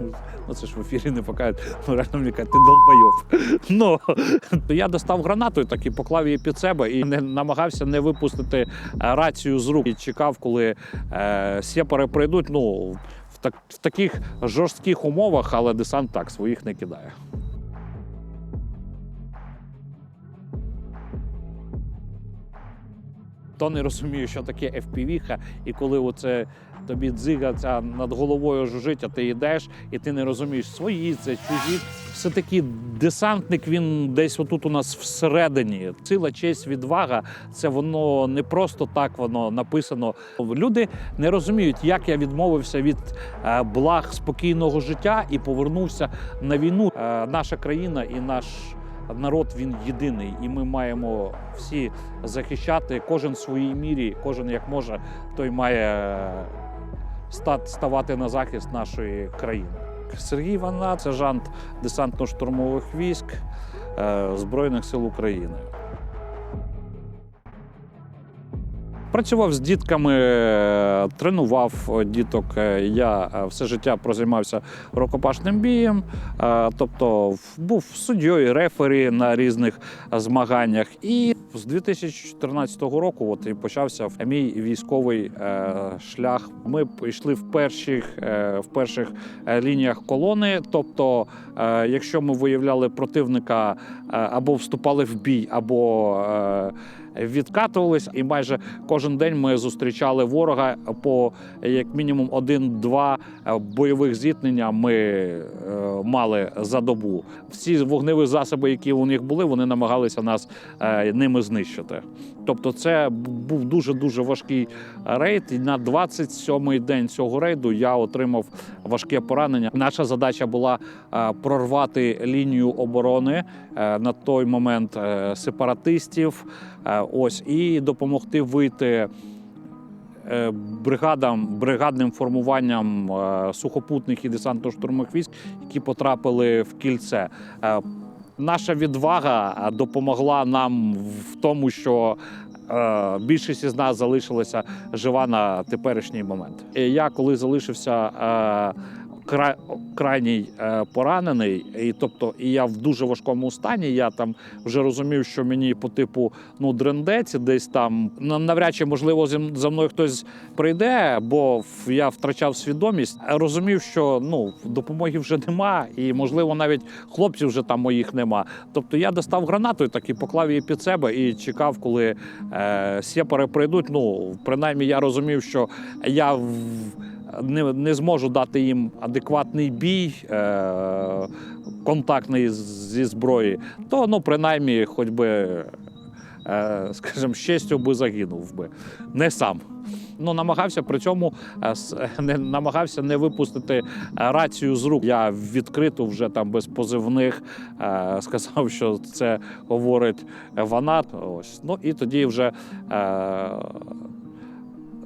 Ну це ж в ефірі не покажуть. Ну реально мені кажуть, ти долбойов. Ну я достав гранату і так і поклав її під себе і не намагався не випустити е, рацію з рук. І чекав, коли е, сєпари прийдуть. Ну в, так, в таких жорстких умовах, але десант так своїх не кидає. То не розумію, що таке FPV-ха, і коли оце тобі дзига ця над головою жужить, а ти йдеш, і ти не розумієш, свої це чужі. Все таки десантник він десь отут у нас всередині. Сила, честь, відвага це воно не просто так воно написано. Люди не розуміють, як я відмовився від е, благ спокійного життя і повернувся на війну. Е, наша країна і наш народ він єдиний, і ми маємо всі захищати кожен в своїй мірі, кожен як може, той має ста- ставати на захист нашої країни. Сергій Ванна, сержант десантно-штурмових військ е, Збройних сил України. Працював з дітками, е, тренував діток. Е, Я е, все життя прозаймався рукопашним бієм, тобто був суддєю, рефері на різних змаганнях. І з 2014 року от і почався мій військовий е, шлях. Ми йшли в перших, е, в перших е, лініях колони. Тобто, якщо ми виявляли противника або вступали в бій, або відкатувались, і майже кожен день ми зустрічали ворога по як мінімум один-два бойових зіткнення. Ми мали за добу. Всі вогневі засоби, які у них були, вони намагалися нас е, ними знищити. Тобто, це був дуже дуже важкий рейд. І на 27-й день цього рейду я отримав важке поранення. Наша задача була е, прорвати лінію оборони е, на той момент е, сепаратистів. Ось і допомогти вийти бригадам, бригадним формуванням сухопутних і десантно-штурмових військ, які потрапили в кільце. Е, Наша відвага е, допомогла нам в тому, що е, більшість із нас залишилася жива на теперішній момент. І я коли залишився. Кра- Крайній е, поранений, і тобто, і я в дуже важкому стані. Я там вже розумів, що мені по типу ну дрендець, десь там навряд чи можливо за мною хтось прийде, бо я втрачав свідомість. Розумів, що ну допомоги вже нема, і можливо навіть хлопців вже там моїх нема. Тобто я достав гранату і так і поклав її під себе і чекав, коли е, сєпари прийдуть. Ну принаймні я розумів, що я в не, не зможу дати їм адекватний бій, е, контактний зі зброї, то ну, принаймні, хоч би, е, скажімо, з честю би загинув би, не сам. Ну, намагався при цьому е, не намагався не випустити е, рацію з рук. Я відкрито вже там без позивних е, сказав, що це говорить Ванат. Ось. Ну і тоді вже.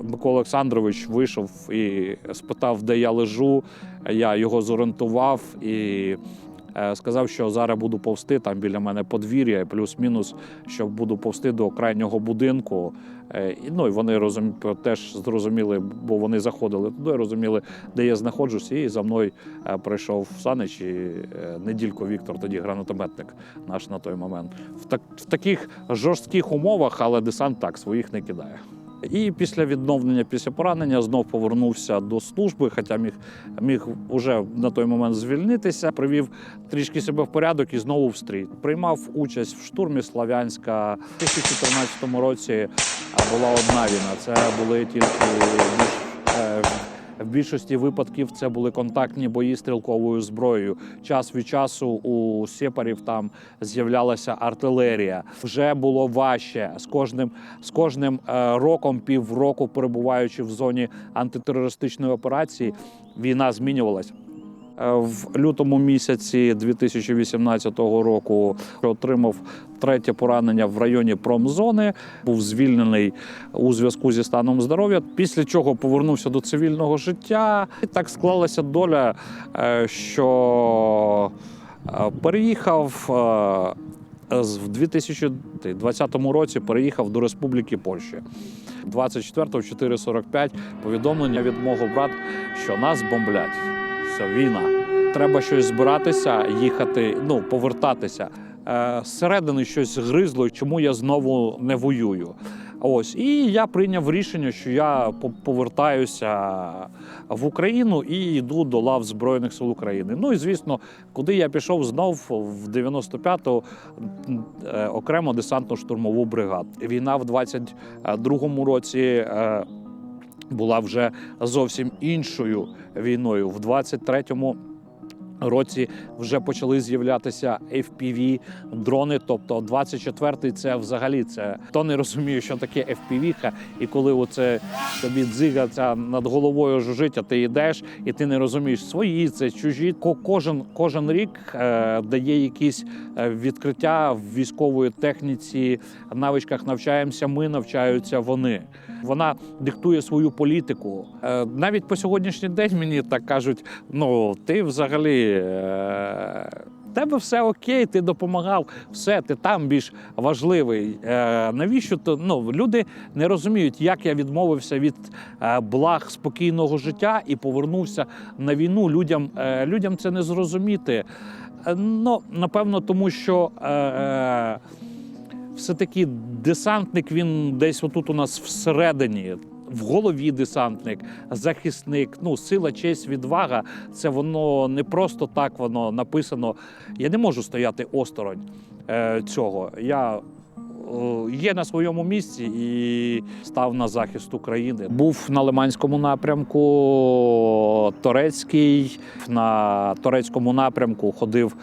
Микола Олександрович вийшов і спитав, де я лежу. Я його зорієнтував і е, сказав, що зараз буду повсти там біля мене подвір'я, плюс-мінус, що буду повсти до крайнього будинку. Е, ну, і вони розум... теж зрозуміли, бо вони заходили туди, розуміли, де я знаходжусь, і за мною е, прийшов Санич і неділько Віктор, тоді гранатометник наш на той момент. В, так... в таких жорстких умовах, але десант так своїх не кидає. І після відновлення, після поранення знов повернувся до служби, хоча міг, міг уже на той момент звільнитися. Привів трішки себе в порядок і знову в стрій. Приймав участь в штурмі Славянська. У 2014 році була одна війна. Це були тільки більшості випадків це були контактні бої стрілковою зброєю. Час від часу у сепарів там з'являлася артилерія. Вже було важче з кожним з кожним е, роком, півроку перебуваючи в зоні антитерористичної операції, війна змінювалась. Е, В лютому місяці 2018 року отримав третє поранення в районі промзони. Був звільнений у зв'язку зі станом здоров'я. Після чого повернувся до цивільного життя. І так склалася доля, е, що е, переїхав. е, В 2020 році переїхав до Республіки Польща. 24 в 4.45 повідомлення від мого брата, що нас бомблять. Все, війна. Треба щось збиратися, їхати, ну, повертатися. Е, зсередини щось гризло, чому я знову не воюю. Ось, і я прийняв рішення, що я по- повертаюся в Україну і йду до лав Збройних сил України. Ну і звісно, куди я пішов знов в 95-ту е, окремо десантно-штурмову бригаду. Війна в 22-му році. е, була вже зовсім іншою війною. В 23-му році вже почали з'являтися FPV дрони. Тобто 24-й це взагалі це хто не розуміє, що таке FPV-ха, і коли оце тобі дзига над головою жужить, а ти йдеш, і ти не розумієш свої, це чужі. Кожен кожен рік е, дає якісь е, відкриття в військової техніці, навичках навчаємося. Ми навчаються вони. Вона диктує свою політику. Е, Навіть по сьогоднішній день мені так кажуть: ну ти взагалі. Е, Тебе все окей, ти допомагав, все, ти там більш важливий. Е, навіщо то ну, люди не розуміють, як я відмовився від е, благ спокійного життя і повернувся на війну. Людям, людям це не зрозуміти. Ну, напевно, тому що все-таки десантник він десь отут у нас всередині. В голові десантник, захисник, ну сила, честь, відвага. Це воно не просто так воно написано. Я не можу стояти осторонь е, цього. Я е, є на своєму місці і став на захист України. Був на Лиманському напрямку, Торецький. На Торецькому напрямку ходив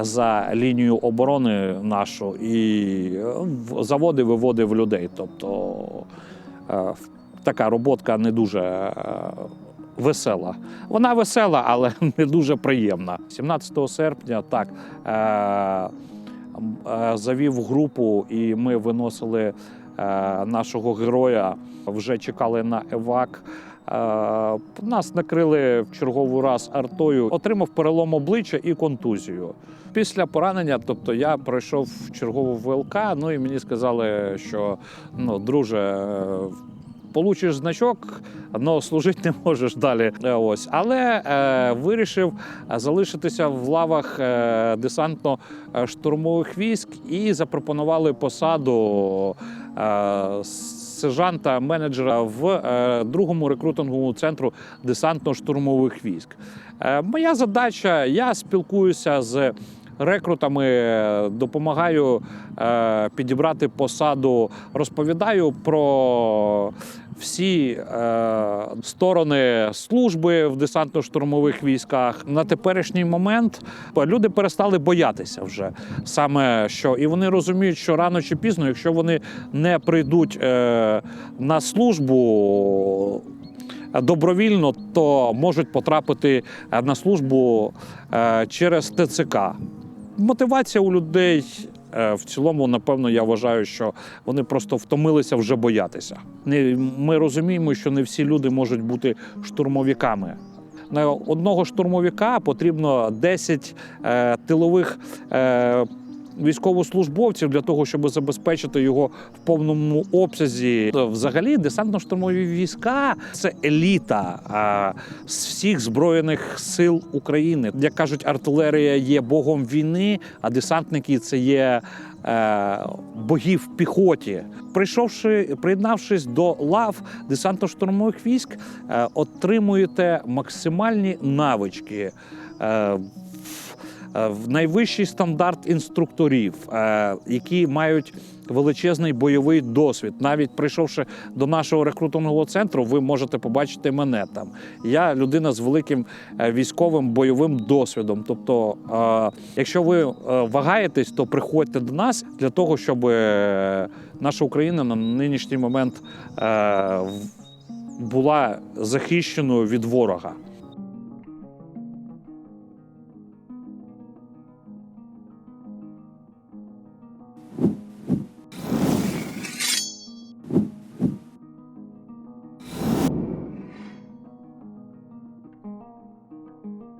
за лінію оборони нашу і е, заводив, виводив людей. Тобто е, така роботка не дуже. е, Весела. Вона весела, але не дуже приємна. 17 серпня так е, е, завів групу, і ми виносили нашого героя. Вже чекали на евак. Нас накрили в черговий раз артою, отримав перелом обличчя і контузію. Після поранення, тобто я пройшов чергову ВЛК, ну і мені сказали, що ну, друже, получиш значок, але служити не можеш далі. Е, Ось. Але е, вирішив залишитися в лавах е, десантно-штурмових військ і запропонували посаду е, сержанта менеджера в е, другому рекрутинговому центру десантно-штурмових військ. Е, моя задача: я спілкуюся з рекрутами, допомагаю е, підібрати посаду, розповідаю про всі е, сторони служби в десантно-штурмових військах. На теперішній момент люди перестали боятися вже саме що, і вони розуміють, що рано чи пізно, якщо вони не прийдуть е, на службу. Добровільно то можуть потрапити на службу через ТЦК. Мотивація у людей е, в цілому, напевно, я вважаю, що вони просто втомилися вже боятися. Ми розуміємо, що не всі люди можуть бути штурмовиками. На одного штурмовика потрібно 10 е, тилових е, військовослужбовців для того, щоб забезпечити його в повному обсязі. Взагалі, десантно-штурмові війська це еліта з всіх збройних сил України. Як кажуть, артилерія є богом війни, а десантники це є. е, Богів піхоті, прийшовши, приєднавшись до лав десантно-штурмових військ, е, отримуєте максимальні навички, е, найвищий стандарт інструкторів, е, які мають величезний бойовий досвід. Навіть прийшовши до нашого рекрутингового центру, ви можете побачити мене там. Я людина з великим е, військовим бойовим досвідом. Тобто, е, якщо ви е, вагаєтесь, то приходьте до нас для того, щоб е, наша Україна на нинішній момент е, була захищеною від ворога.